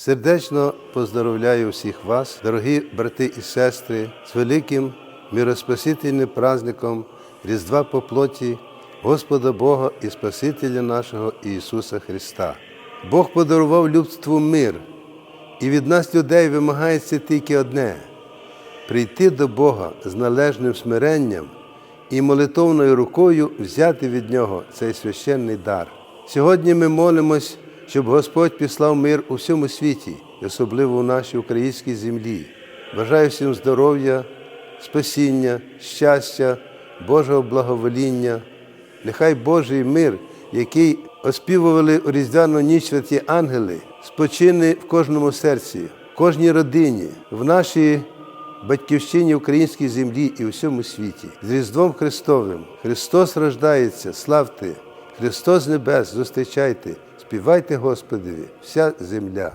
Сердечно поздоровляю всіх вас, дорогі брати і сестри, з великим мироспасительним праздником Різдва по плоті Господа Бога і Спасителя нашого Ісуса Христа. Бог подарував людству мир, і від нас, людей, вимагається тільки одне прийти до Бога з належним смиренням і молитовною рукою взяти від Нього цей священний дар. Сьогодні ми молимось, щоб Господь післав мир у всьому світі, особливо у нашій українській землі. Бажаю всім здоров'я, спасіння, щастя, Божого благовоління. Нехай Божий мир, який оспівували у різдвяну ніч святі ангели, спочине в кожному серці, в кожній родині, в нашій батьківщині українській землі і у всьому світі. З Різдвом Христовим Христос рождається, славте! Христос небес, зустрічайте, співайте Господеві, вся земля.